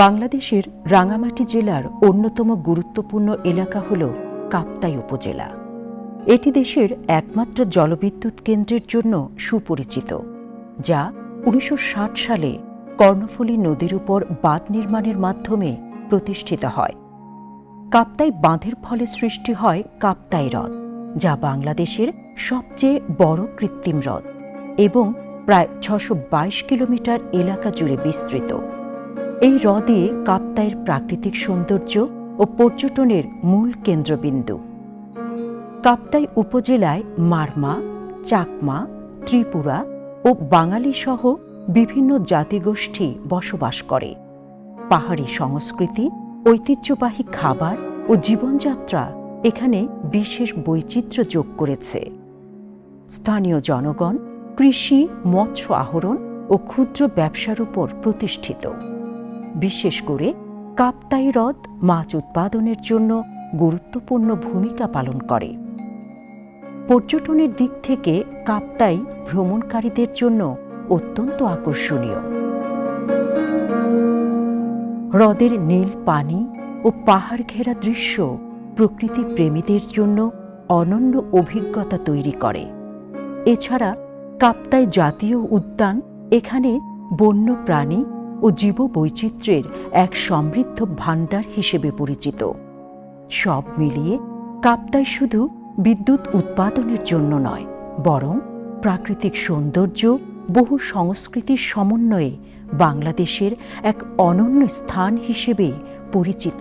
বাংলাদেশের রাঙামাটি জেলার অন্যতম গুরুত্বপূর্ণ এলাকা হল কাপ্তাই উপজেলা। এটি দেশের একমাত্র জলবিদ্যুৎ কেন্দ্রের জন্য সুপরিচিত, যা উনিশশো ষাট সালে কর্ণফুলী নদীর উপর বাঁধ নির্মাণের মাধ্যমে প্রতিষ্ঠিত হয়। কাপ্তাই বাঁধের ফলে সৃষ্টি হয় কাপ্তাই হ্রদ, যা বাংলাদেশের সবচেয়ে বড় কৃত্রিম হ্রদ এবং প্রায় ছশো কিলোমিটার এলাকা জুড়ে বিস্তৃত। এই হ্রদে কাপ্তাইয়ের প্রাকৃতিক সৌন্দর্য ও পর্যটনের মূল কেন্দ্রবিন্দু। কাপ্তাই উপজেলায় মারমা, চাকমা, ত্রিপুরা ও বাঙালি সহ বিভিন্ন জাতিগোষ্ঠী বসবাস করে। পাহাড়ি সংস্কৃতি, ঐতিহ্যবাহী খাবার ও জীবনযাত্রা এখানে বিশেষ বৈচিত্র্য যোগ করেছে। স্থানীয় জনগণ কৃষি, মৎস্য আহরণ ও ক্ষুদ্র ব্যবসার উপর প্রতিষ্ঠিত। বিশেষ করে কাপ্তাই হ্রদ মাছ উৎপাদনের জন্য গুরুত্বপূর্ণ ভূমিকা পালন করে। পর্যটনের দিক থেকে কাপ্তাই ভ্রমণকারীদের জন্য অত্যন্ত আকর্ষণীয়। হ্রদের নীল পানি ও পাহাড় ঘেরা দৃশ্য প্রকৃতি প্রেমীদের জন্য অনন্য অভিজ্ঞতা তৈরি করে। এছাড়া কাপ্তাই জাতীয় উদ্যান এখানে বন্য প্রাণী ও জীববৈচিত্র্যের এক সমৃদ্ধ ভাণ্ডার হিসেবে পরিচিত। সব মিলিয়ে কাপ্তাই শুধু বিদ্যুৎ উৎপাদনের জন্য নয়, বরং প্রাকৃতিক সৌন্দর্য, বহু সংস্কৃতির সমন্বয়ে বাংলাদেশের এক অনন্য স্থান হিসেবে পরিচিত।